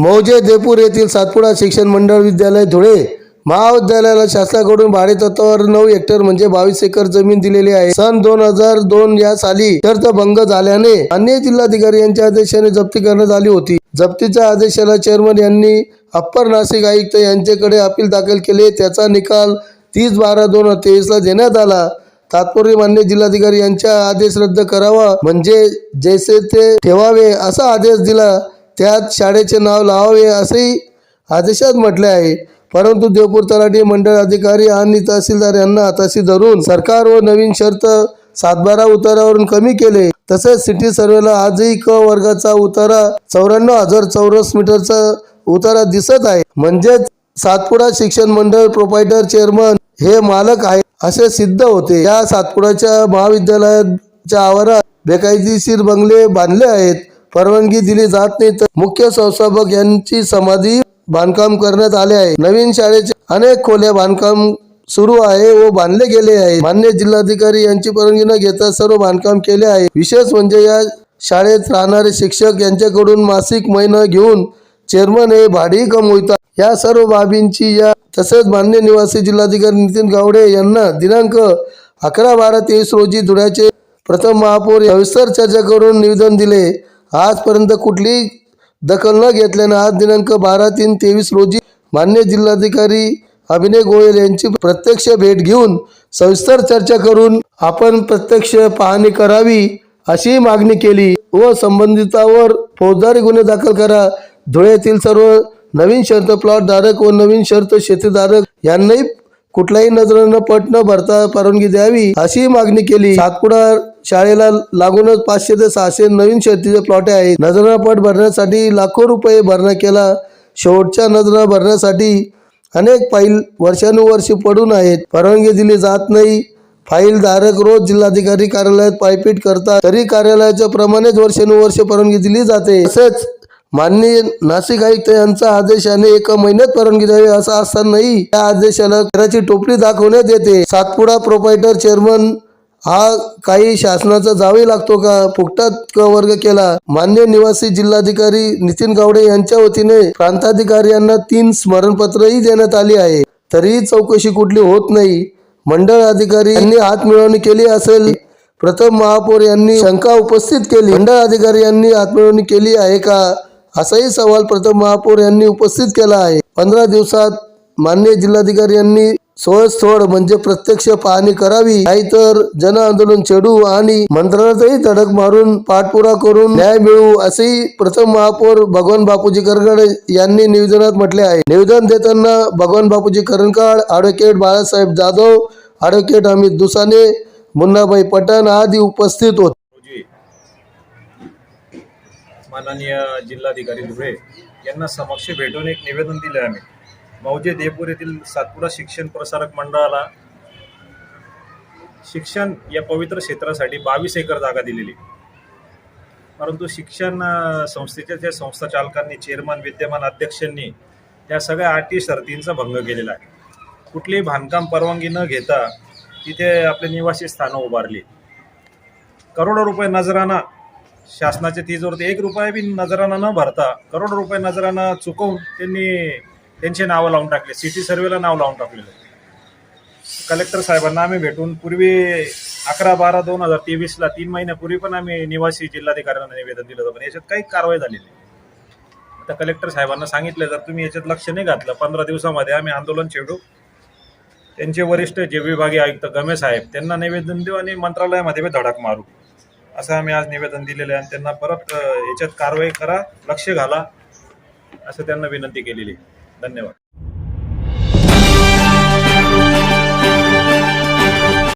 मौजे देपूर येथील सातपुडा शिक्षण मंडळ विद्यालय धुळे महाविद्यालयाला शासनाकडून भाडेतत्वावर नऊ हेक्टर म्हणजे बावीस एकर जमीन दिलेली आहे. सन दोन हजार दोन या साली शर्त भंग झाल्याने अन्य जिल्हाधिकारी यांच्या आदेशाने जप्ती करण्यात आली होती. जप्तीच्या आदेशाला चेअरमन यांनी अप्पर नाशिक आयुक्त यांच्याकडे अपील दाखल केले. त्याचा निकाल तीस बारा दोन हजार तेवीसला देण्यात आला. तात्पुरते मान्य जिल्हाधिकारी यांचा आदेश रद्द करावा म्हणजे जैसे ते ठेवावे असा आदेश दिला. त्यात शाळेचे नाव लावावे असेही आदेशात म्हटले आहे. परंतु देवपूर तलाठी मंडळ अधिकारी आणि तहसीलदार यांना हाताशी धरून सरकार व नवीन शर्त सातबारा उतारावरून कमी केले. तसेच सिटी सर्वेला आजही क वर्गाचा उतारा चौऱ्याण्णव हजार चौरस मीटरचा उतारा दिसत आहे. म्हणजेच सातपुडा शिक्षण मंडळ प्रोपायटर चेअरमन हे मालक आहे असे सिद्ध होते. या सातपुडाच्या महाविद्यालयाच्या आवारात बेकायदेशीर बंगले बांधले आहेत. परवानगी दिली जात नाही तर मुख्य संस्थापक यांची समाधी बांधकाम करण्यात आले आहे. नवीन शाळेचे अनेक खोल्या बांधकाम सुरू आहे व बांधले गेले आहे. मान्य जिल्हाधिकारी यांची परवानगी न घेता सर्व बांधकाम केले आहे. विशेष म्हणजे या शाळेत राहणारे शिक्षक यांच्याकडून मासिक महिना घेऊन चेअरमन हे भाडी कमवितात. या सर्व बाबींची या तसेच मान्य निवासी जिल्हाधिकारी नितीन गावडे यांना दिनांक अकरा बारा तेवीस रोजी धुळ्याचे प्रथम महापौर सविस्तर चर्चा करून निवेदन दिले. आजपर्यंत कुठलीही दखल न घेतल्याने आज दिनांक बारा तीन तेवीस रोजी मान्य जिल्हाधिकारी अभिनय गोयल यांची प्रत्यक्ष भेट घेऊन सविस्तर चर्चा करून आपण प्रत्यक्ष पाहणी करावी अशी मागणी केली व संबंधितावर फौजदारी गुन्हे दाखल करा. धुळ्यातील सर्व नवीन शर्त प्लॉट धारक व नवीन शर्त शेतीधारक यांनाही कुठल्याही नजरानं पट न भरता परवानगी द्यावी अशी मागणी केली. सातपुडा शाळेला लागूनच पाचशे ते सहाशे नवीन शर्तीचे प्लॉट आहेत. नजरा पट भरण्यासाठी लाखो रुपये भरणा केला. शेवटच्या नजरा भरण्यासाठी अनेक फाईल वर्षानुवर्षे पडून आहेत. परवानगी दिली जात नाही. फाईल धारक रोज जिल्हाधिकारी कार्यालयात पायपीट करतात. तरी कार्यालयाच्या प्रमाणेच वर्षानुवर्षे परवानगी दिली जाते. तसेच माननीय नाशिक आयुक्त यांचा आदेशाने एका महिन्यात परवानगी द्यावी असं असतानाही त्या आदेशाला घराची टोपली दाखवण्यात येते. सातपुडा प्रोपायटर चेअरमन हा काही शासनाचा जावे लागतो का? फुकटात वर्ग केला. मान्य निवासी जिल्हाधिकारी नितीन गावडे यांच्या वतीने प्रांताधिकारी यांना तीन स्मरणपत्रही देण्यात आली आहे. तरीही चौकशी कुठली होत नाही. मंडळ अधिकारी यांनी हात मिळवणी केली असेल. प्रथम महापौर यांनी शंका उपस्थित केली. मंडळ अधिकारी यांनी हातमिळवणी केली आहे का? असाही सवाल प्रथम महापौर यांनी उपस्थित केला आहे. पंधरा दिवसात मान्य जिल्हाधिकारी यांनी सोयस्थोड म्हणजे प्रत्यक्ष पाहणी करावी. नाहीतर जन आंदोलन छेडू आणि मंत्रालयातही धडक मारून पाठपुरा करून न्याय मिळवू असेही प्रथम महापौर भगवान बापूजी करगड यांनी निवेदनात म्हटले आहे. निवेदन देताना भगवान बापूजी करंकाळ ॲडव्होकेट बाळासाहेब जाधव ॲडव्होकेट अमित दुसाने मुन्नाबाई पठाण आदी उपस्थित होते. माननीय जिल्हाधिकारी धुळे यांना समक्ष भेटून एक निवेदन दिले आम्ही. मौजे देपूर येथील सातपुडा शिक्षण प्रसारक मंडळाला शिक्षण या पवित्र क्षेत्रासाठी बावीस एकर जागा दिलेली. परंतु शिक्षण संस्थेच्या ज्या संस्था चालकांनी चेअरमन विद्यमान अध्यक्षांनी त्या सगळ्या अटी शर्तींचा भंग केलेला आहे. कुठलीही बांधकाम परवानगी न घेता तिथे आपले निवासी स्थानं उभारली. करोडो रुपये नजराना शासनाच्या तिजोरीत एक रुपया बी नजराना न भरता करोडो रुपये नजराना चुकवून त्यांनी त्यांचे नावं लावून टाकले सिटी सर्वेला नाव लावून टाकलेलं कलेक्टर साहेबांना आम्ही भेटून पूर्वी अकरा बारा दोन हजार तेवीसला तीन महिन्यापूर्वी पण आम्ही निवासी जिल्हाधिकाऱ्यांना निवेदन दिलं होतं पण याच्यात काही कारवाई झालेली नाही. आता कलेक्टर साहेबांना सांगितलं जर तुम्ही याच्यात लक्ष नाही घातलं पंधरा दिवसामध्ये आम्ही आंदोलन छेडू त्यांचे वरिष्ठ जे विभागीय आयुक्त गमे साहेब त्यांना निवेदन देऊ आणि मंत्रालयामध्ये धडक मारू असं आम्ही आज निवेदन दिलेलं आहे आणि त्यांना परत याच्यात कारवाई करा लक्ष घाला असं त्यांना विनंती केलेली आहे. धन्यवाद.